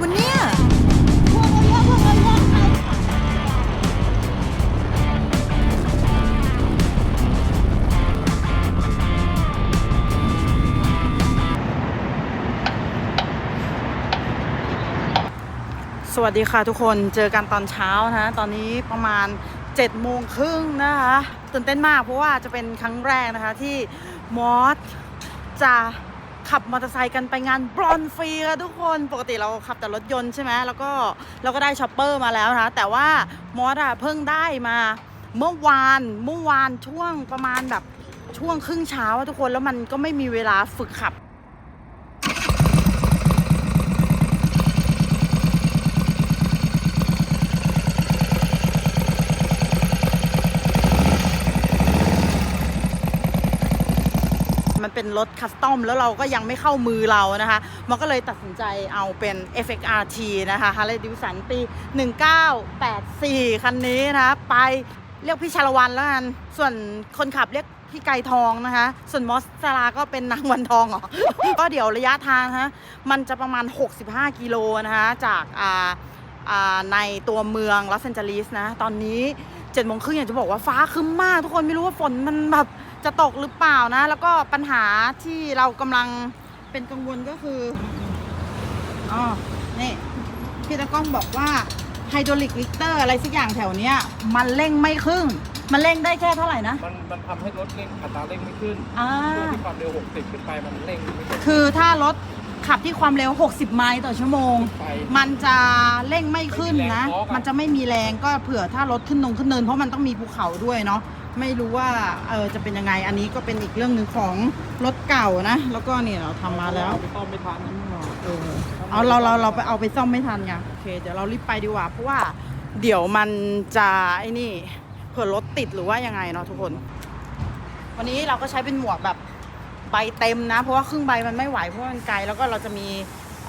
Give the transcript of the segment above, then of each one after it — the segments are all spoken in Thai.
วะเนี่ย สวัสดีค่ะทุกคนเจอกันตอนเช้านะ ตอนนี้ประมาณ7จ็ดโมงครึ่งนะคะตื่นเต้นมากเพราะว่าจะเป็นครั้งแรกนะคะที่มอสจะ ขับมอเตอร์ไซค์กันไปงานบรอนฟรีค่ะทุกคนปกติเราขับแต่รถยนต์ใช่ไหมแล้วก็เราก็ได้ช็อปเปอร์มาแล้วนะแต่ว่ามอสอะเพิ่งได้มาเมื่อวานเมื่อวานช่วงประมาณแบบช่วงครึ่งเช้าทุกคนแล้วมันก็ไม่มีเวลาฝึกขับ เป็นรถคัสตอมแล้วเราก็ยังไม่เข้ามือเรานะคะ มันก็เลยตัดสินใจเอาเป็น FXRT นะคะ Harley Davidson ปี 1984 คันนี้นะคะไปเรียกพี่ชาละวันแล้วกัน ส่วนคนขับเรียกพี่ไก่ทองนะคะ ส่วนมอสซาราก็เป็นนางวันทองเหรอ ก็เดี๋ยวระยะทางนะมันจะประมาณ 65 กิโลนะคะ จากอ่าอ่าในตัวเมืองลอสแอนเจลิสนะ ตอนนี้7จ็ดโมงครึ่งอยากจะบอกว่าฟ้าคึ้มมาก ทุกคนไม่รู้ว่าฝนมันแบบ จะตกหรือเปล่านะ แล้วก็ปัญหาที่เรากำลังเป็นกังวลก็คืออ๋อนี่พี่ตะก้องบอกว่าไฮดรอลิกลิกเตอร์อะไรสักอย่างแถวเนี้ย มันเร่งไม่ครึ่งมันเร่งได้แค่เท่าไหร่นะ มันมันทำให้รถเร่งอัตราเร่งไม่ขึ้นอ่าช่วงที่ความเร็ว 60 ขึ้นไปมันเร่งไม่ขึ้นคือถ้ารถขับที่ความเร็ว 60 ไมล์ต่อชั่วโมง ไป มันจะเร่งไม่ขึ้นนะ ไม่มีแรงเคาะอะมันจะไม่มีแรงก็เผื่อถ้ารถขึ้นนงขึ้นเนินเพราะมันต้องมีภูเขาด้วยเนาะ ไม่รู้ว่าเออจะเป็นยังไงอันนี้ก็เป็นอีกเรื่องหนึ่งของรถเก่านะ แล้วก็เนี่ยเราทำมาแล้วเอไปต้อมไม่ทันเออเอาเราเราเราไปเอาไปซ่อมไม่ทันไงโอเคเดี๋ยวเรารีบไปดีกว่าเพราะว่าเดี๋ยวมันจะไอ้นี่เผื่อรถติดหรือว่ายังไงเนาะทุกคน วันนี้เราก็ใช้เป็นหมวกแบบใบเต็มนะ เพราะว่าครึ่งใบมันไม่ไหวเพราะว่ามันไกลแล้วก็เราจะมี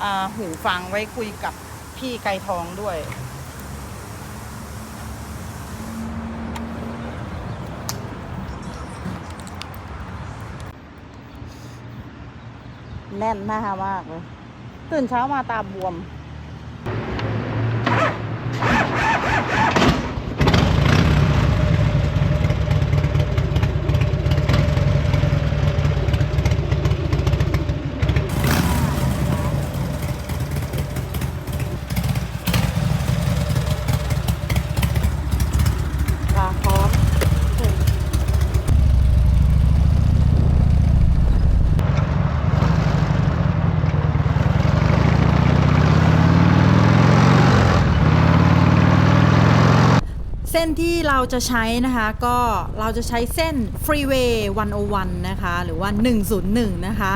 อ่าหูฟังไว้คุยกับพี่ไก่ทองด้วย แน่นหน้ามากเลย ตื่นเช้ามาตาบวม ที่เราจะใช้นะคะ ก็เราจะใช้เส้น Freeway 101 นะคะ หรือว่า 101 นะคะ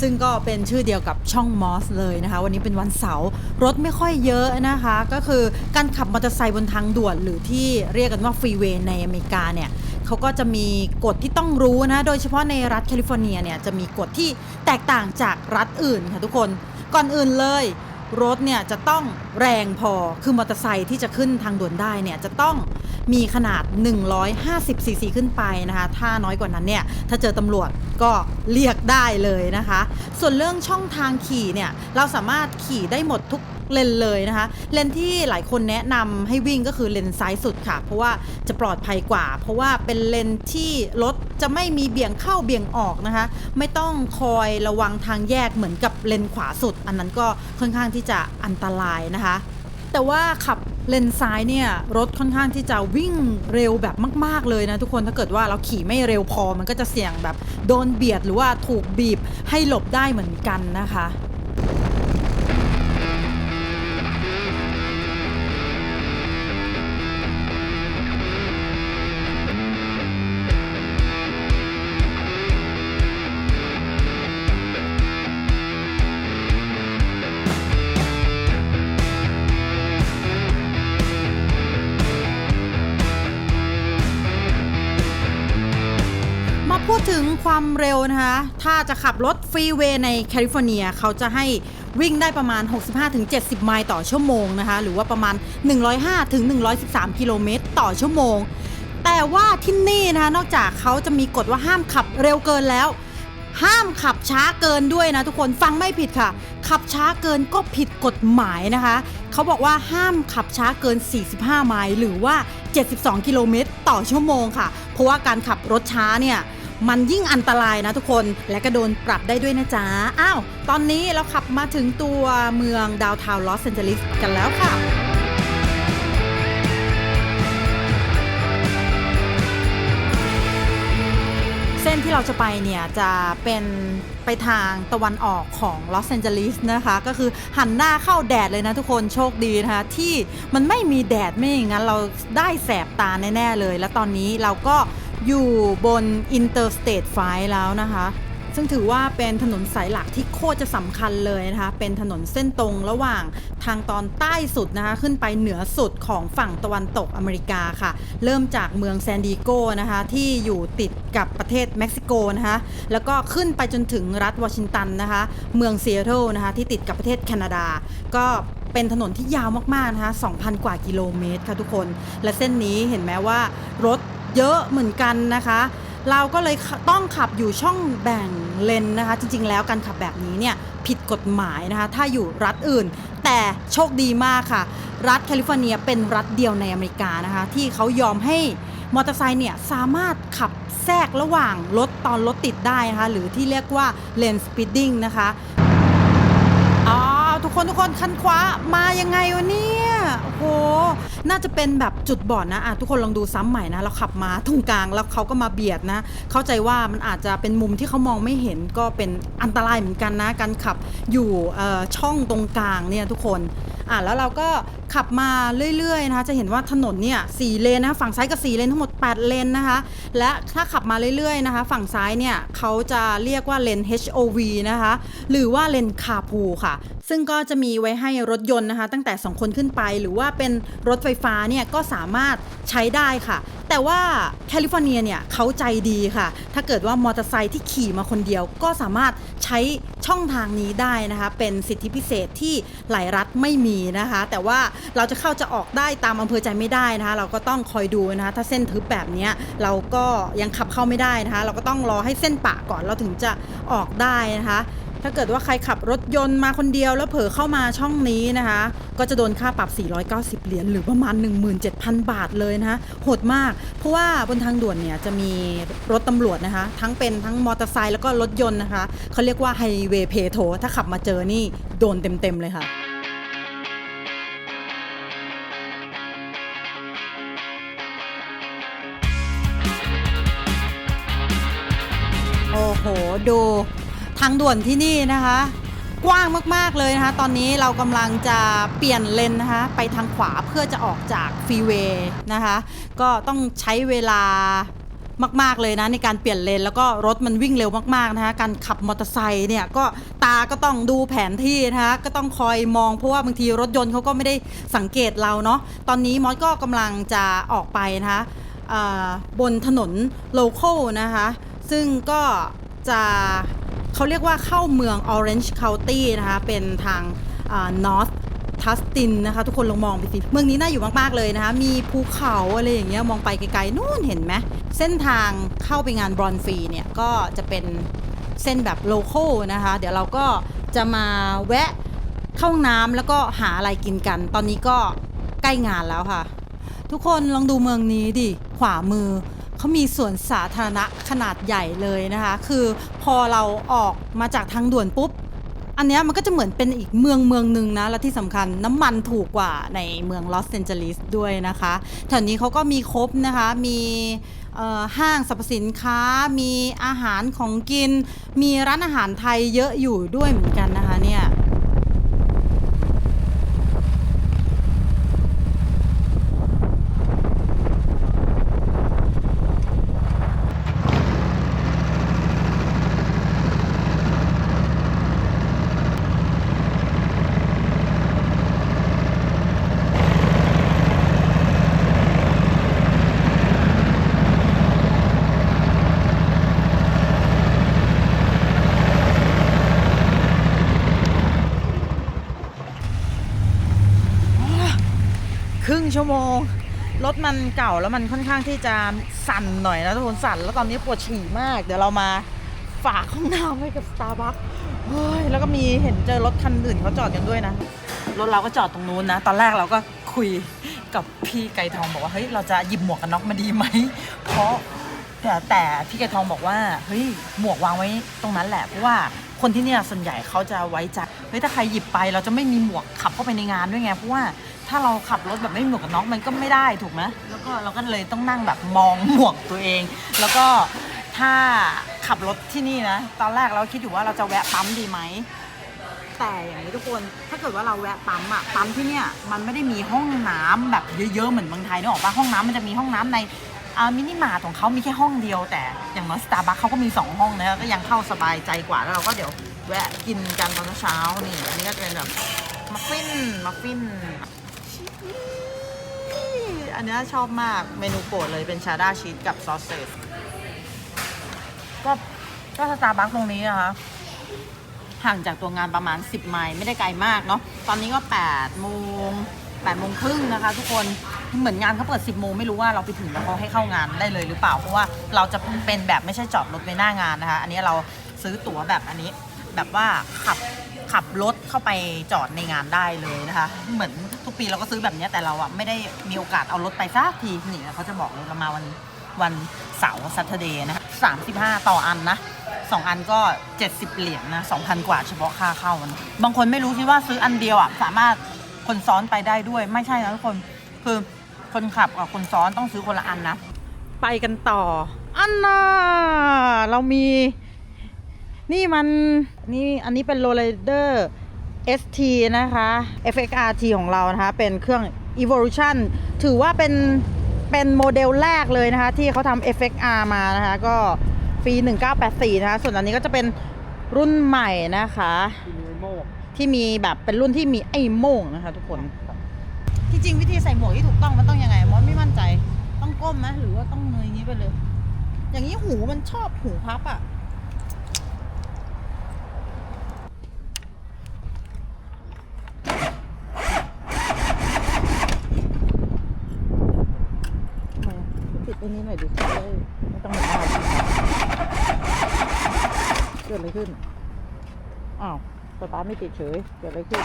ซึ่งก็เป็นชื่อเดียวกับช่องมอสเลยนะคะ วันนี้เป็นวันเสาร์รถไม่ค่อยเยอะนะคะ ก็คือการขับมอเตอร์ไซค์บนทางด่วนหรือที่เรียกกันว่าฟรีเวย์ในอเมริกาเนี่ยเขาก็จะมีกฎที่ต้องรู้นะ โดยเฉพาะในรัฐแคลิฟอร์เนียเนี่ยจะมีกฎที่แตกต่างจากรัฐอื่นค่ะทุกคนก่อนอื่นเลยรถเนี่ยจะต้องแรงพอ คือมอเตอร์ไซค์ที่จะขึ้นทางด่วนได้เนี่ยจะต้อง มีขนาด 150ซีซีขึ้นไปนะคะ ถ้าน้อยกว่านั้นเนี่ย ถ้าเจอตำรวจก็เรียกได้เลยนะคะ ส่วนเรื่องช่องทางขี่เนี่ย เราสามารถขี่ได้หมดทุกเลนเลยนะคะ เลนที่หลายคนแนะนำให้วิ่งก็คือเลนซ้ายสุดค่ะ เพราะว่าจะปลอดภัยกว่า เพราะว่าเป็นเลนที่รถจะไม่มีเบี่ยงเข้าเบี่ยงออกนะคะ ไม่ต้องคอยระวังทางแยกเหมือนกับเลนขวาสุด อันนั้นก็ค่อนข้างที่จะอันตรายนะคะ แต่ว่าขับเลนซ้ายเนี่ยรถค่อนข้างที่จะวิ่งเร็วแบบมาก ๆ เลยนะทุกคนถ้าเกิดว่าเราขี่ไม่เร็วพอมันก็จะเสี่ยงแบบโดนเบียดหรือว่าถูกบีบให้หลบได้เหมือนกันนะคะ ความเร็วนะคะ ถ้าจะขับรถฟรีเวย์ในแคลิฟอร์เนียเขาจะให้วิ่งได้ประมาณ 65-70 ไมล์ต่อชั่วโมงนะคะ หรือว่าประมาณ 105-113 กิโลเมตรต่อชั่วโมง แต่ว่าที่นี่นะคะ นอกจากเขาจะมีกฎว่าห้ามขับเร็วเกินแล้ว ห้ามขับช้าเกินด้วยนะทุกคนฟังไม่ผิดค่ะ ขับช้าเกินก็ผิดกฎหมายนะคะ เขาบอกว่าห้ามขับช้าเกิน 45 ไมล์หรือว่า 72 กิโลเมตรต่อชั่วโมงค่ะ เพราะว่าการขับรถช้าเนี่ย มันยิ่งอันตรายนะทุกคนและก็โดนปรับได้ด้วยนะจ๊ะอ้าวตอนนี้เราขับมาถึงตัวเมืองดาวทาวน์ลอสแอนเจลิสกันแล้วค่ะเส้นที่เราจะไปเนี่ยจะเป็นไปทางตะวันออกของลอสแอนเจลิสนะคะ ก็คือหันหน้าเข้าแดดเลยนะทุกคนโชคดีนะคะที่มันไม่มีแดดไม่อย่างนั้นเราได้แสบตาแน่ ๆ เลย แล้วตอนนี้เราก็ อยู่บน Interstate 5แล้วนะคะ ซึ่งถือว่าเป็นถนนสายหลักที่โคตรจะสำคัญเลยนะคะ เป็นถนนเส้นตรงระหว่างทางตอนใต้สุดนะคะ ขึ้นไปเหนือสุดของฝั่งตะวันตกอเมริกาค่ะ เริ่มจากเมืองแซนดิโกนะคะ ที่อยู่ติดกับประเทศเม็กซิโกนะคะ แล้วก็ขึ้นไปจนถึงรัฐวอชิงตันนะคะ เมืองเซีแอตเทิลนะคะ ที่ติดกับประเทศแคนาดา ก็เป็นถนนที่ยาวมากๆนะคะ 2,000 กว่ากิโลเมตรค่ะทุกคน และเส้นนี้เห็นไหมว่ารถ เยอะเหมือนกันนะคะ เราก็เลยต้องขับอยู่ช่องแบ่งเลนนะคะ จริงๆ แล้วการขับแบบนี้เนี่ยผิดกฎหมายนะคะ ถ้าอยู่รัฐอื่น แต่โชคดีมากค่ะ รัฐแคลิฟอร์เนียเป็นรัฐเดียวในอเมริกานะคะ ที่เขายอมให้มอเตอร์ไซค์เนี่ยสามารถขับแทรกระหว่างรถตอนรถติดได้นะคะ หรือที่เรียกว่าเลนสปีดดิ้งนะคะอ๋อทุกคนทุกคนคันขวามายังไงวะเนี่ย โอ้โห น่าจะเป็นแบบจุดบอดนะอะทุกคนลองดูซ้ำใหม่นะ เราขับมาตรงกลางแล้วเขาก็มาเบียดนะ เข้าใจว่ามันอาจจะเป็นมุมที่เขามองไม่เห็นก็เป็นอันตรายเหมือนกันนะ การขับอยู่ช่องตรงกลางเนี่ยทุกคนอะแล้วเราก็ ขับมาเรื่อยๆนะคะ จะเห็นว่าถนนเนี่ยสี่เลนนะฝั่งซ้ายกับ4เลนทั้งหมด 8 เลนนะคะ และถ้าขับมาเรื่อยๆนะคะ ฝั่งซ้ายเนี่ยเขาจะเรียกว่าเลน HOV นะคะ หรือว่าเลนคาพูค่ะ ซึ่งก็จะมีไว้ให้รถยนต์นะคะ ตั้งแต่ 2 คนขึ้นไป หรือว่าเป็นรถไฟฟ้าเนี่ยก็สามารถใช้ได้ค่ะ แต่ว่าแคลิฟอร์เนียเนี่ยเขาใจดีค่ะ ถ้าเกิดว่ามอเตอร์ไซค์ที่ขี่มาคนเดียวก็สามารถใช้ช่องทางนี้ได้นะคะ เป็นสิทธิพิเศษที่หลายรัฐไม่มีนะคะ แต่ว่าเราจะเข้าจะออกได้ตามอำเภอใจไม่ได้นะคะเราก็ต้องคอยดูนะคะถ้าเส้นทึบแบบนี้เราก็ยังขับเข้าไม่ได้นะคะ เราก็ต้องรอให้เส้นปะก่อนเราถึงจะออกได้นะคะถ้าเกิดว่าใครขับรถยนต์มาคนเดียวแล้วเผลอเข้ามาช่องนี้นะคะ ก็จะโดนค่าปรับ 490 เหรียญหรือประมาณ 17,000 บาทเลยนะคะโหดมาก เพราะว่าบนทางด่วนเนี่ยจะมีรถตำรวจนะคะ ทั้งเป็นทั้งมอเตอร์ไซค์แล้วก็รถยนต์นะคะ เขาเรียกว่าไฮเวย์เพโทถ้าขับมาเจอนี่โดนเต็มๆเลยค่ะ ดูทางด่วนที่นี่นะคะ กว้างมากๆเลยนะคะ ตอนนี้เรากำลังจะเปลี่ยนเลนนะคะ ไปทางขวาเพื่อจะออกจากฟรีเวย์นะคะ ก็ต้องใช้เวลามากๆเลยนะในการเปลี่ยนเลนแล้วก็รถมันวิ่งเร็วมากๆนะคะการขับมอเตอร์ไซค์เนี่ยก็ตาก็ต้องดูแผนที่นะคะก็ต้องคอยมองเพราะว่าบางทีรถยนต์เขาก็ไม่ได้สังเกตเราเนาะตอนนี้มอสก็กำลังจะออกไปนะคะบนถนนโลโก้นะคะ ซึ่งก็ จะเขาเรียกว่าเข้าเมือง Orange County นะคะ เป็นทางอ่า North ทัสตินนะคะ ทุกคนลองมองไปสิเมืองนี้น่าอยู่มาก ๆ เลยนะคะ มีภูเขาอะไรอย่างเงี้ยมองไปไกล ๆ นู่นเห็นไหมเส้นทางเข้าไปงานบรอนฟรีเนี่ย ก็จะเป็นเส้นแบบโลโก้นะคะ เดี๋ยวเราก็จะมาแวะเข้าห้องน้ำแล้วก็หาอะไรกินกัน ตอนนี้ก็ใกล้งานแล้วค่ะ ทุกคนลองดูเมืองนี้ดิ ขวามือ เขามีสวนสาธารณะขนาดใหญ่เลยนะคะ คือพอเราออกมาจากทางด่วนปุ๊บ อันนี้มันก็จะเหมือนเป็นอีกเมืองเมืองหนึ่งนะ และที่สำคัญน้ำมันถูกกว่าในเมืองลอสแอนเจลิสด้วยนะคะแถวนี้เขาก็มีครบนะคะ มีห้างสรรพสินค้า มีอาหารของกิน มีร้านอาหารไทยเยอะอยู่ด้วยเหมือนกันนะคะเนี่ย ครึ่ง ชั่วโมง รถมันเก่าแล้วมันค่อนข้างที่จะสั่นหน่อยนะทุกคนสั่นแล้วตอนนี้ปวดฉี่มาก เดี๋ยวเรามาฝากห้องน้ำไว้กับสตาร์บัคเฮ้ยแล้วก็มีเห็นเจอรถคันอื่นเขาจอดกันด้วยนะ รถเราก็จอดตรงนู้นนะ ตอนแรกเราก็คุยกับพี่ไก่ทองบอกว่าเฮ้ยเราจะหยิบหมวกกันน็อกมาดีไหม เพราะแต่แต่พี่ไก่ทองบอกว่าเฮ้ยหมวกวางไว้ตรงนั้นแหละเพราะว่าคนที่เนี่ยส่วนใหญ่เขาจะไว้ใจเฮ้ยถ้าใครหยิบไปเราจะไม่มีหมวกขับเข้าไปในงานด้วยไงเพราะว่า ถ้าเราขับรถแบบไม่มีหมวกกันน็อกมันก็ไม่ได้ถูกไหมแล้วก็เราก็เลยต้องนั่งแบบมองหมวกตัวเอง แล้วก็ถ้าขับรถที่นี่นะ ตอนแรกเราคิดอยู่ว่าเราจะแวะปั๊มดีไหมแต่อย่างนี้ทุกคนถ้าเกิดว่าเราแวะปั๊มอะปั๊มที่เนี่ยมันไม่ได้มีห้องน้ำแบบเยอะๆเหมือนเมืองไทยนึกออกปะห้องน้ำมันจะมีห้องน้ำในมินิมาร์ทของเขามีแค่ห้องเดียว แต่อย่างน้อยสตาร์บัคเขาก็มี 2 ห้องนะก็ยังเข้าสบายใจกว่าแล้วเราก็เดี๋ยวแวะกินกันตอนเช้านี่อันนี้ก็จะเป็นแบบมัฟฟินมัฟฟิน อันนี้ชอบมากเมนูโปรดเลยเป็นชาด้าชีสกับซอสเซจก็ก็สตาร์บัคตรงนี้นะคะ ห่างจากตัวงานประมาณ 10 ไมล์ไม่ได้ไกลมากเนาะตอนนี้ก็8โมง8โมงครึ่งนะคะ ทุกคนเหมือนงานเขาเปิด 10โมงไม่รู้ว่าเราไปถึงแล้วเขาให้เข้างานได้เลยหรือเปล่า เพราะว่าเราจะเป็นแบบไม่ใช่จอดรถไวหน้างานนะคะ อันนี้เราซื้อตั๋วแบบอันนี้ แบบว่าขับ ขับรถเข้าไปจอดในงานได้เลยนะคะ เหมือนทุกปีเราก็ซื้อแบบนี้แต่เราอะไม่ได้มีโอกาสเอารถไปสักทีนี่เขาจะบอกเลยเรามาวันวันเสาร์ซัตเดย์นะคะ35ต่ออันนะสองอันก็ 70 เหรียญนะ2,000 กว่าเฉพาะค่าเข้านะบางคนไม่รู้คิดว่าซื้ออันเดียวอะสามารถคนซ้อนไปได้ด้วยไม่ใช่นะทุกคนคือคนขับกับคนซ้อนต้องซื้อคนละอันนะ ไปกันต่อ อันน่าเรามี นี่มันนี่อันนี้เป็นโรลเดอร์ ST นะคะ FXRT ของเรานะคะ เป็นเครื่อง Evolution ถือว่าเป็นเป็นโมเดลแรกเลยนะคะ ที่เขาทำ FXR มานะคะ ก็ปี 1984 นะคะ ส่วนอันนี้ก็จะเป็นรุ่นใหม่นะคะ ที่มีโมกที่มีแบบเป็นรุ่นที่มีไอ้โม่งนะคะทุกคน ที่จริงวิธีใส่หมวกที่ถูกต้องมันต้องยังไงมอสไม่มั่นใจ ต้องก้มไหมหรือว่าต้องเงยอย่างนี้ไปเลย อย่างนี้หูมันชอบหูพับอะ่ะ ทำไมอะปิดอั น่อยดิได้ไม่ต้องเห็นหน้าเกิดอะไรขึ้น อ้าวสตาร์ทไม่ติดเฉย เกิดอะไรขึ้น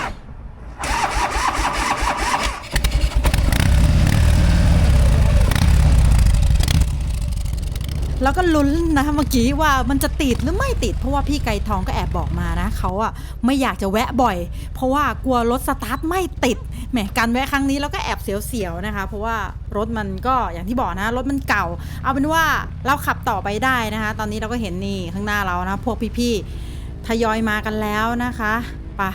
แล้วก็ลุ้นนะเมื่อกี้ว่ามันจะติดหรือไม่ติด เพราะว่าพี่ไก่ทองก็แอบบอกมานะเขาอะไม่อยากจะแวะบ่อย เพราะว่ากลัวรถสตาร์ทไม่ติดแหมการแวะครั้งนี้เราก็แอบเสียวๆนะคะ เพราะว่ารถมันก็อย่างที่บอกนะ รถมันเก่า เอาเป็นว่าเราขับต่อไปได้นะคะ ตอนนี้เราก็เห็นนี่ข้างหน้าเรานะ พวกพี่ๆทยอยมากันแล้วนะคะปะ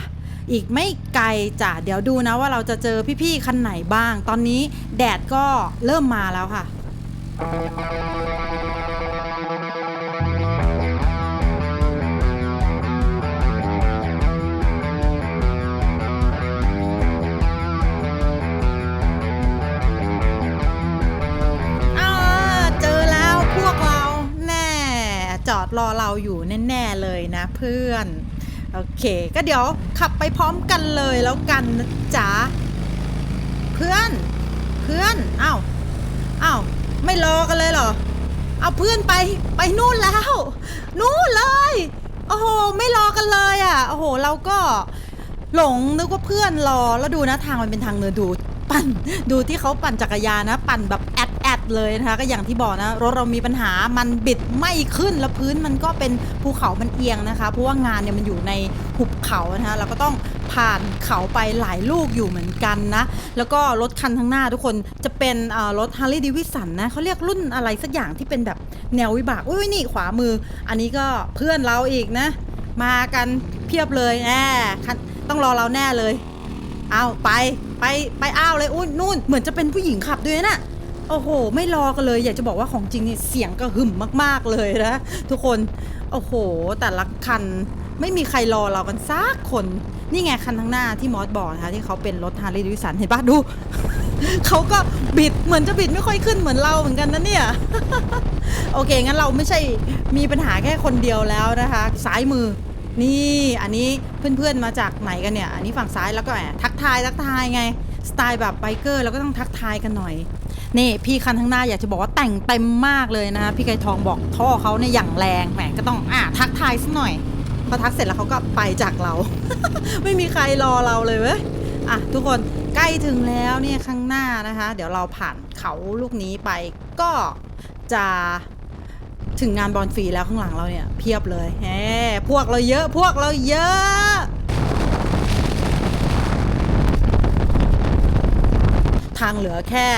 อีกไม่ไกลจ้ะเดี๋ยวดูนะว่าเราจะเจอพี่ๆคันไหนบ้าง ตอนนี้แดดก็เริ่มมาแล้วค่ะ จอดรอเราอยู่แน่ ๆ เลยนะเพื่อน โอเค ก็เดี๋ยวขับไปพร้อมกันเลยแล้วกันนะจ๊ะ เพื่อน เพื่อนอ้าวอ้าวไม่รอกันเลยเหรอ เอาเพื่อนไปไปนู่นแล้ว นู่นเลย โอ้โห ไม่รอกันเลยอะ โอ้โห เราก็หลงนึกว่าเพื่อนรอ แล้วดูนะทางมันเป็นทางเนินดูปั่น ดูที่เขาปั่นจักรยานนะ ปั่นแบบแอดแอด เลยนะคะก็อย่างที่บอกนะรถเรามีปัญหามันบิดไม่ขึ้นแล้วพื้นมันก็เป็นภูเขามันเอียงนะคะ เพราะว่างานเนี่ยมันอยู่ในหุบเขานะคะเราก็ต้องผ่านเขาไปหลายลูกอยู่เหมือนกันนะ แล้วก็รถคันข้างหน้าทุกคนจะเป็นรถ Harley Davidson นะเขาเรียกรุ่นอะไรสักอย่างที่เป็นแบบแนววิบากอุ้ยนี่ขวามือ อันนี้ก็เพื่อนเราอีกนะ มากันเพียบเลยแอบคันต้องรอเราแน่เลย เอาไปไปไปอ้าวเลยอุ้ยนู่นเหมือนจะเป็นผู้หญิงขับด้วยนะ โอ้โห ไม่รอกันเลย อยากจะบอกว่าของจริงเนี่ยเสียงกระหึ่มมาก ๆ เลยนะทุกคน โอ้โห แต่ละคันไม่มีใครรอเรากันสักคน นี่ไงคันข้างหน้าที่มอสบอกนะคะที่เขาเป็นรถฮาร์ลีย์ดวิสันเห็นปะดู เขาก็บิดเหมือนจะบิดไม่ค่อยขึ้นเหมือนเราเหมือนกันนะเนี่ย โอเค งั้นเราไม่ใช่มีปัญหาแค่คนเดียวแล้วนะคะซ้ายมือ นี่อันนี้เพื่อนๆมาจากไหนกันเนี่ย อันนี้ฝั่งซ้ายแล้วก็แหมทักทายทักทายไง สไตล์แบบไบเกอร์เราก็ต้องทักทายกันหน่อย นี่พี่คันข้างหน้าอยากจะบอกว่าแต่งเต็มมากเลยนะคะพี่ไก่ทองบอกท่อเขาเนี่ยอย่างแรงแหมก็ต้องอะทักทายสักหน่อยพอทักเสร็จแล้วเขาก็ไปจากเรา ไม่มีใครรอเราเลยเว้ยอะทุกคนใกล้ถึงแล้วเนี่ยข้างหน้านะคะ เดี๋ยวเราผ่านเขาลูกนี้ไปก็จะถึงงานบอลฟรีแล้วข้างหลังเราเนี่ยเพียบเลยแหมพวกเราเยอะพวกเราเยอะทางเหลือแค่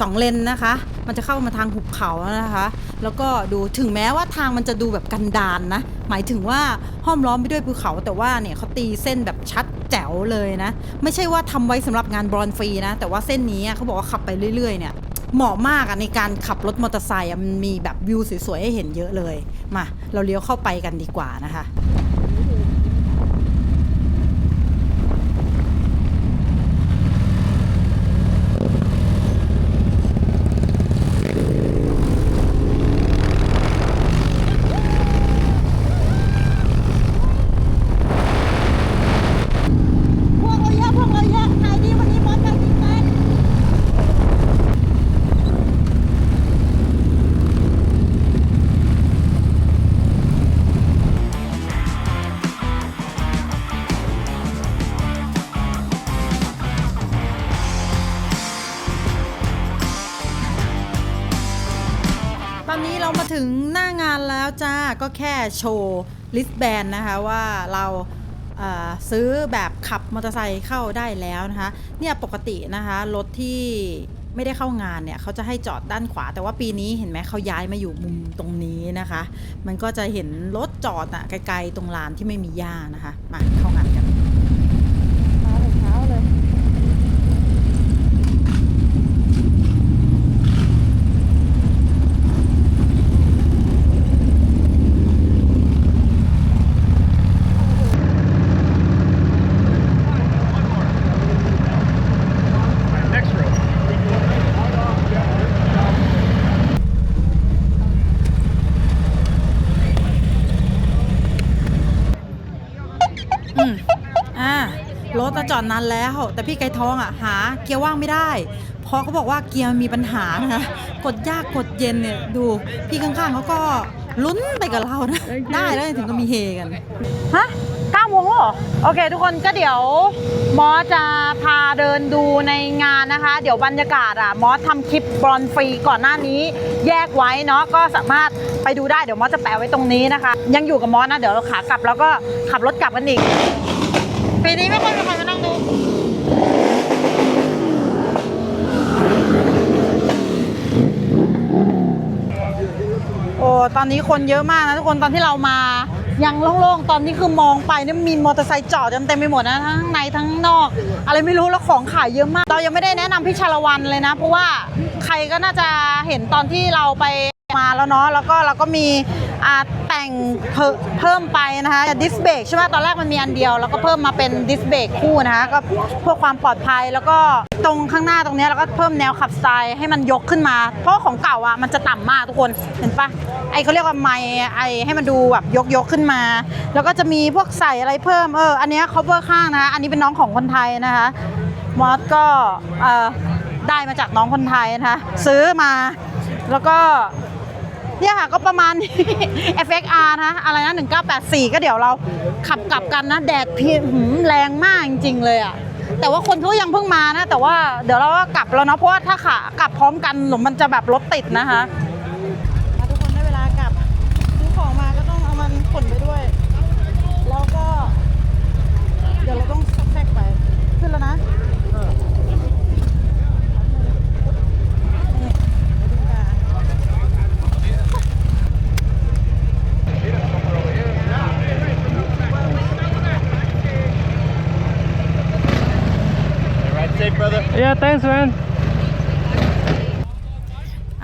สองเลนนะคะ มันจะเข้ามาทางหุบเขาแล้วนะคะ แล้วก็ดูถึงแม้ว่าทางมันจะดูแบบกันดานนะ หมายถึงว่าห้อมล้อมไปด้วยภูเขา แต่ว่าเนี่ยเขาตีเส้นแบบชัดแจ๋วเลยนะ ไม่ใช่ว่าทำไว้สำหรับงานบอลฟรีนะ แต่ว่าเส้นนี้เขาบอกว่าขับไปเรื่อยๆเนี่ยเหมาะมากอะในการขับรถมอเตอร์ไซค์มันมีแบบวิวสวยๆให้เห็นเยอะเลย มา เราเลี้ยวเข้าไปกันดีกว่านะคะ โชว์ลิสแบนนะคะว่าเราซื้อแบบขับมอเตอร์ไซค์เข้าได้แล้วนะคะเนี่ยปกตินะคะรถที่ไม่ได้เข้างานเนี่ยเขาจะให้จอดด้านขวา แต่ว่าปีนี้เห็นไหมเขาย้ายมาอยู่มุมตรงนี้นะคะ มันก็จะเห็นรถจอดอะไกลๆตรงลานที่ไม่มีหญ้านะคะมาเข้างานกัน มาแต่เช้าเลย อืมอ่ารถ อะจอดนานแล้ว แต่พี่ไก่ทองอะหาเกียร์ว่างไม่ได้เพราะเขาบอกว่าเกียร์มีปัญหานะคะกดยากกดเย็นเนี่ยดูพี่ข้างๆเขาก็ลุ้นไปกับเรานะได้แล้วถึงก็มีเฮกันฮะ9โมงแล้วเหรอโอเค ทุกคนก็เดี๋ยวมอสจะพาเดินดูในงานนะคะ เดี๋ยวบรรยากาศอะมอสทำคลิปบอลฟรีก่อนหน้านี้แยกไว้เนาะก็สามารถไปดูได้เดี๋ยวมอสจะแปะไว้ตรงนี้นะคะ ยังอยู่กับมอสนะเดี๋ยวเราขากลับแล้วก็ขับรถกลับกันอีกปีนี้ไม่ค่อยมีใครมานั่งดู โอ้ ตอนนี้คนเยอะมากนะทุกคนตอนที่เรามายังโล่งๆ ตอนนี้คือมองไปเนี่ยมีมอเตอร์ไซค์จอดกันเต็มไปหมดนะทั้งในทั้งนอก อะไรไม่รู้แล้วของขายเยอะมาก เรายังไม่ได้แนะนำพี่ชาละวันเลยนะ เพราะว่าใครก็น่าจะเห็นตอนที่เราไปมาแล้วเนาะแล้วก็เราก็มี แต่งเพิ่มเพิ่มไปนะคะดิสเบรกใช่ไหมตอนแรกมันมีอันเดียว แล้วก็เพิ่มมาเป็นดิสเบรกคู่นะคะก็เพื่อความปลอดภัยแล้วก็ตรงข้างหน้าตรงนี้เราก็เพิ่มแนวขับสไตล์ให้มันยกขึ้นมา เพราะของเก่าอะมันจะต่ำมากทุกคนเห็นปะไอเขาเรียกว่าไมค์ไอให้มันดูแบบยกยกขึ้นมา แล้วก็จะมีพวกใส่อะไรเพิ่มเอออันนี้ cover ข้างนะะอันนี้เป็นน้องของคนไทยนะคะมอสก็เออได้มาจากน้องคนไทยนะคะซื้อมาแล้วก็ เนี่ยค่ะก็ประมาณนี้ FXR นะอะไรนะ1984 ก็เดี๋ยวเราขับกลับกันนะแดดเพียหืมแรงมากจริง ๆ เลยอะแต่ว่าคนเขายังเพิ่งมานะ แต่ว่าเดี๋ยวเราก็กลับแล้วเนาะเพราะว่าถ้าขากลับพร้อมกันหรือมันจะแบบรถติดนะคะทุกคนได้เวลากลับซื้อของมาก็ต้องเอามันขนไปด้วย แล้วก็ เดี๋ยวเราต้องซอกแซกไปขึ้นแล้วนะนี่ไปดูกัน Yeah thanks man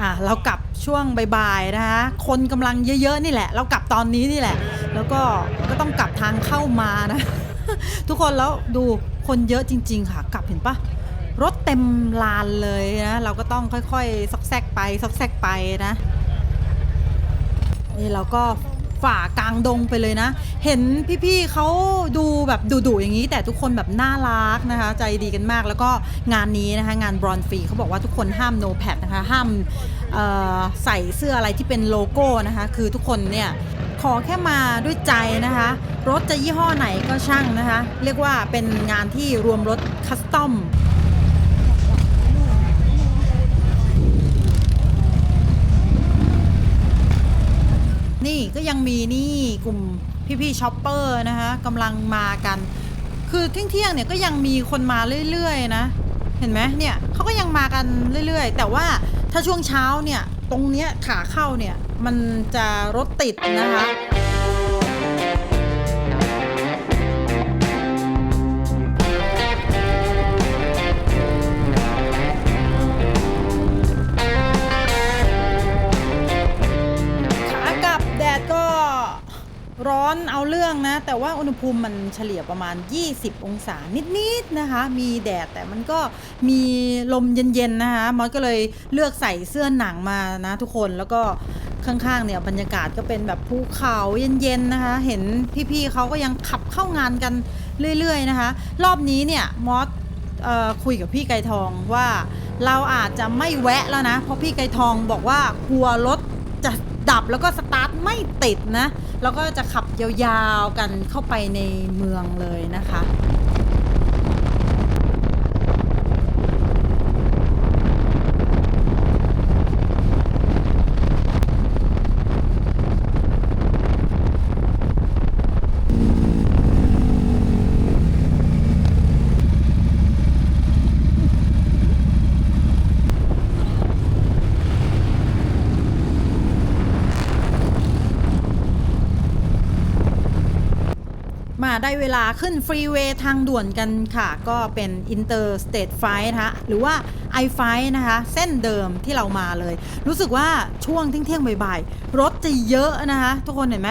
อะเรากลับช่วงบ่ายๆนะคะคนกำลังเยอะๆนี่แหละ เรากลับตอนนี้นี่แหละ แล้วก็ก็ต้องกลับทางเข้ามานะ ทุกคนแล้วดูคนเยอะจริง ๆ ค่ะ กลับเห็นปะรถเต็มลานเลยนะเราก็ต้องค่อยๆซอกแซกไปซอกแซกไปนะนี่เราก็ ฝ่ากลางดงไปเลยนะ เห็นพี่ๆเขาดูแบบดุๆอย่างนี้ แต่ทุกคนแบบน่ารักนะคะ ใจดีกันมากแล้วก็งานนี้นะคะงานบรอนฟรีเขาบอกว่าทุกคนห้าม no pad นะคะห้ามใส่เสื้ออะไรที่เป็นโลโก้นะคะ คือทุกคนเนี่ยขอแค่มาด้วยใจนะคะ รถจะยี่ห้อไหนก็ช่างนะคะ เรียกว่าเป็นงานที่รวมรถคัสตอม นี่ก็ยังมีนี่กลุ่มพี่ๆช็อปเปอร์นะคะกำลังมากัน คือเที่ยงๆเนี่ยก็ยังมีคนมาเรื่อยๆนะเห็นไหมเนี่ยเขาก็ยังมากันเรื่อยๆ แต่ว่าถ้าช่วงเช้าเนี่ยตรงเนี้ยขาเข้าเนี่ยมันจะรถติดนะคะ ร้อนเอาเรื่องนะ แต่ว่าอุณหภูมิมันเฉลี่ยประมาณ 20 องศานิดๆนะคะ มีแดดแต่มันก็มีลมเย็นๆนะคะมอสก็เลยเลือกใส่เสื้อหนังมานะทุกคนแล้วก็ข้างๆเนี่ยบรรยากาศก็เป็นแบบภูเขาเย็นๆนะคะ เห็นพี่ๆเขาก็ยังขับเข้างานกันเรื่อยๆนะคะ รอบนี้เนี่ยมอสคุยกับพี่ไก่ทองว่าเราอาจจะไม่แวะแล้วนะ เพราะพี่ไก่ทองบอกว่ากลัวรถจะ ดับแล้วก็สตาร์ทไม่ติดนะ แล้วก็จะขับยาวๆกันเข้าไปในเมืองเลยนะคะ ได้เวลาขึ้นฟรีเวย์ทางด่วนกันค่ะ ก็เป็น Interstate Flight นะคะหรือว่า i f i นะคะ เส้นเดิมที่เรามาเลย รู้สึกว่าช่วงเที่ยงๆบ่ายๆ รถจะเยอะนะคะ ทุกคนเห็นไหม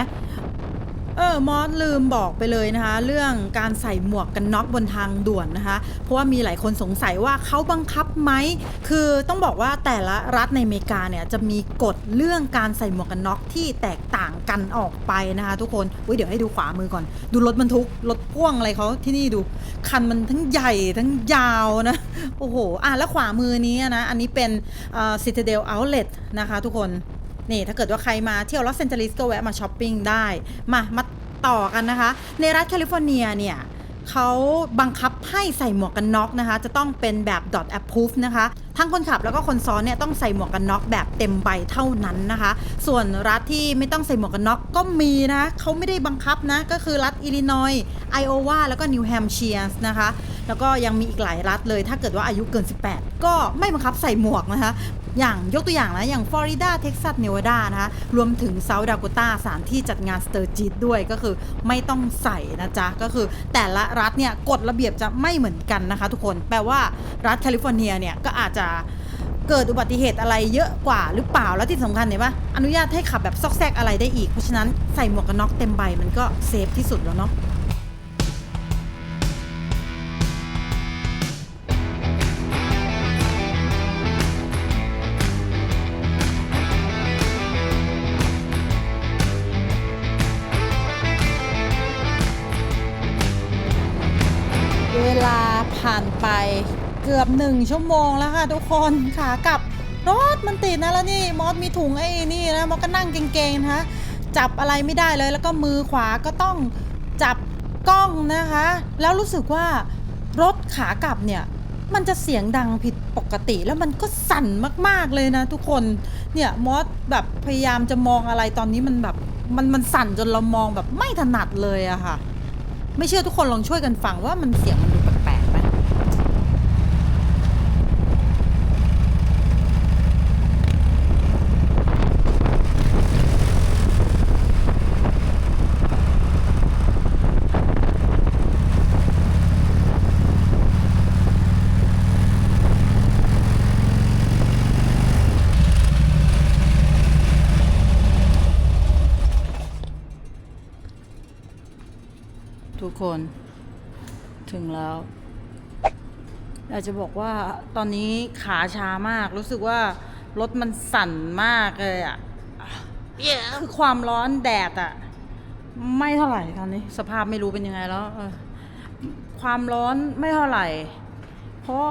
เออมอสลืมบอกไปเลยนะคะ เรื่องการใส่หมวกกันน็อกบนทางด่วนนะคะ เพราะว่ามีหลายคนสงสัยว่าเขาบังคับไหมคือต้องบอกว่าแต่ละรัฐในอเมริกาเนี่ยจะมีกฎเรื่องการใส่หมวกกันน็อกที่แตกต่างกันออกไปนะคะ ทุกคนอุ๊ยเดี๋ยวให้ดูขวามือก่อน ดูรถบรรทุกรถพ่วงอะไรเขาที่นี่ดู คันมันทั้งใหญ่ทั้งยาวนะโอ้โหอะแล้วขวามือนี้นะอันนี้เป็นเอ่อ Citadel Outlet นะคะ ทุกคน นี่ถ้าเกิดว่าใครมาเที่ยวลอสแอนเจลิสก็แวะมาช้อปปิ้งได้ มามาต่อกันนะคะ ในรัฐแคลิฟอร์เนียเนี่ยเขาบังคับให้ใส่หมวกกันน็อกนะคะ จะต้องเป็นแบบ dot approve นะคะ ทั้งคนขับแล้วก็คนซ้อนเนี่ยต้องใส่หมวกกันน็อกแบบเต็มใบเท่านั้นนะคะ ส่วนรัฐที่ไม่ต้องใส่หมวกกันน็อกก็มีนะเขาไม่ได้บังคับนะ ก็คือรัฐอิลลินอยส์ไอโอวาแล้วก็นิวแฮมเชียร์นะคะ แล้วก็ยังมีอีกหลายรัฐเลย ถ้าเกิดว่าอายุเกิน 18 ก็ไม่บังคับใส่หมวกนะคะ อย่างยกตัวอย่างนะ อย่างฟลอริดาเท็กซัสเนวาดานะคะรวมถึงเซาท์ดาโกตาสถานที่จัดงานสเตอร์จีดด้วยก็คือไม่ต้องใส่นะจ๊ะ ก็คือแต่ละรัฐเนี่ยกฎระเบียบจะไม่เหมือนกันนะคะ ทุกคนแปลว่ารัฐแคลิฟอร์เนียเนี่ยก็อาจจะเกิดอุบัติเหตุอะไรเยอะกว่าหรือเปล่าแล้วที่สำคัญเนี่ยว่าอนุญาตให้ขับแบบซอกแซกอะไรได้อีกเพราะฉะนั้นใส่หมวกกันน็อกเต็มใบมันก็เซฟที่สุดแล้วเนาะ หนึ่งชั่วโมงแล้วค่ะทุกคนขากลับรถมันติดนะแล้วนี่มอสมีถุงไอ้นี่นะมอสก็นั่งเก่งๆนะคะจับอะไรไม่ได้เลย แล้วก็มือขวาก็ต้องจับกล้องนะคะ แล้วรู้สึกว่ารถขากลับเนี่ยมันจะเสียงดังผิดปกติแล้วมันก็สั่นมากๆเลยนะทุกคนเนี่ยมอสแบบพยายามจะมองอะไรตอนนี้มันแบบมันมันสั่นจนเรามองแบบไม่ถนัดเลยอะค่ะ ไม่เชื่อทุกคนลองช่วยกันฟังว่ามันเสียงมัน กคน ถึงแล้วอยากจะบอกว่าตอนนี้ขาชามาก รู้สึกว่ารถมันสั่นมากเลยอะคือความร้อนแดดอะไม่เท่าไหร่ตอนนี้ สภาพไม่รู้เป็นยังไงแล้วเออความร้อนไม่เท่าไหร่ เพราะ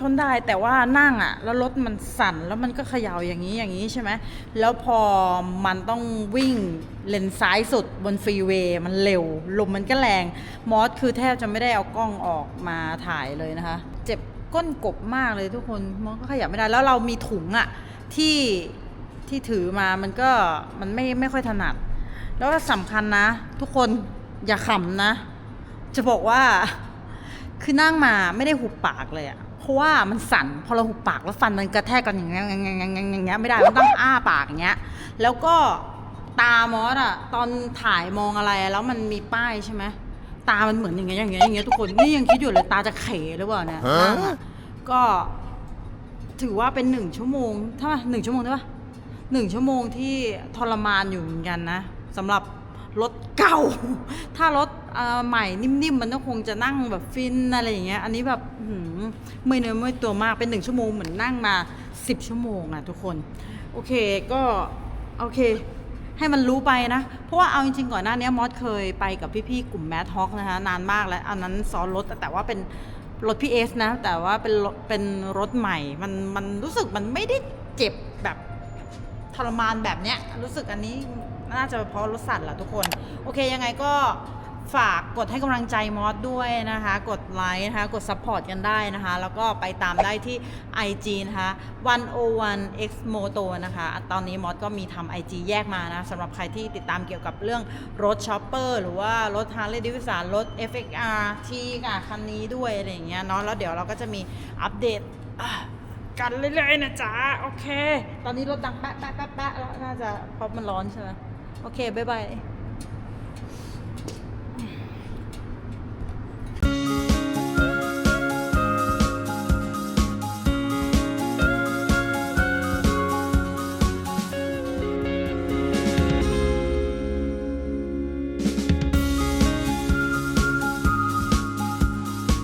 ทนได้แต่ว่านั่งอะแล้วรถมันสั่นแล้วมันก็เขย่าอย่างนี้อย่างนี้ใช่ไหมแล้วพอมันต้องวิ่งเลนซ้ายสุดบนฟรีเวย์มันเร็ว ลมมันก็แรง มอสคือแทบจะไม่ได้เอากล้องออกมาถ่ายเลยนะคะ เจ็บก้นกบมากเลยทุกคนมอสก็ขยับไม่ได้ แล้วเรามีถุงอะที่ที่ถือมามันก็มันไม่ไม่ค่อยถนัด แล้วก็สำคัญนะ ทุกคนอย่าขำนะ จะบอกว่าคือนั่งมาไม่ได้หุบปากเลยอะ ราะว่ามันสั่นพอเราหุบปากแล้วฟันมันกระแทกกันอย่างเงี้ยอย่างเงี้ยอย่างเงี้ยอย่างเงี้ยไม่ได้มันต้องอ้าปากอย่างเงี้ยแล้วก็ตามอสอะตอนถ่ายมองอะไรแล้วมันมีป้ายใช่ไหมตามันเหมือนอย่างเงี้ยอย่างเงี้ยอย่างเงี้ยทุกคนนี่ยังคิดอยู่เลยตาจะเขหรือเปล่าเนี่ยนั่งอะก็ถือว่าเป็นหนึ่งชั่วโมงถ้าหนึ่งชั่วโมงได้ปะหนึ่งชั่วโมงที่ทรมานอยู่เหมือนกันนะสำหรับ รถเก่า ถ้ารถใหม่นิ่มๆ มันก็คงจะนั่งแบบฟินอะไรอย่างเงี้ย อันนี้แบบหือเมื่อยเนื้อเมื่อยตัวมากเป็นหนึ่งชั่วโมงเหมือนนั่งมาสิบชั่วโมงอะทุกคน โอเคก็โอเค ให้มันรู้ไปนะ เพราะว่าเอาจริงๆ ก่อนหน้านี้มอสเคยไปกับพี่ๆ กลุ่มแมทฮอกนะคะนานมากแล้ว อันนั้นซ้อนรถแต่ว่าเป็นรถพี่เอสนะ แต่ว่าเป็นเป็นรถใหม่ มันมันรู้สึกมันไม่ได้เจ็บแบบทรมานแบบเนี้ยรู้สึกอันนี้ น่าจะเพราะรถสั่นแหละทุกคน โอเคยังไงก็ฝากกดให้กำลังใจมอสด้วยนะคะ กดไลค์นะคะ กดซัพพอร์ตกันได้นะคะ แล้วก็ไปตามได้ที่ IG นะคะ101 x moto นะคะ ตอนนี้มอสก็มีทำ IG แยกมานะสำหรับใครที่ติดตามเกี่ยวกับเรื่องรถช็อปเปอร์หรือว่ารถ Harley Davidson รถ FXR ที่อะคันนี้ด้วยอะไรอย่างเงี้ยเนาะแล้วเดี๋ยวเราก็จะมีอัปเดตกันเรื่อยๆนะจ๊ะ โอเค ตอนนี้รถดังแป๊ะแป๊ะแป๊ะแป๊ะแล้วน่าจะเพราะมันร้อนใช่ไหม โอเค บ๊ายบาย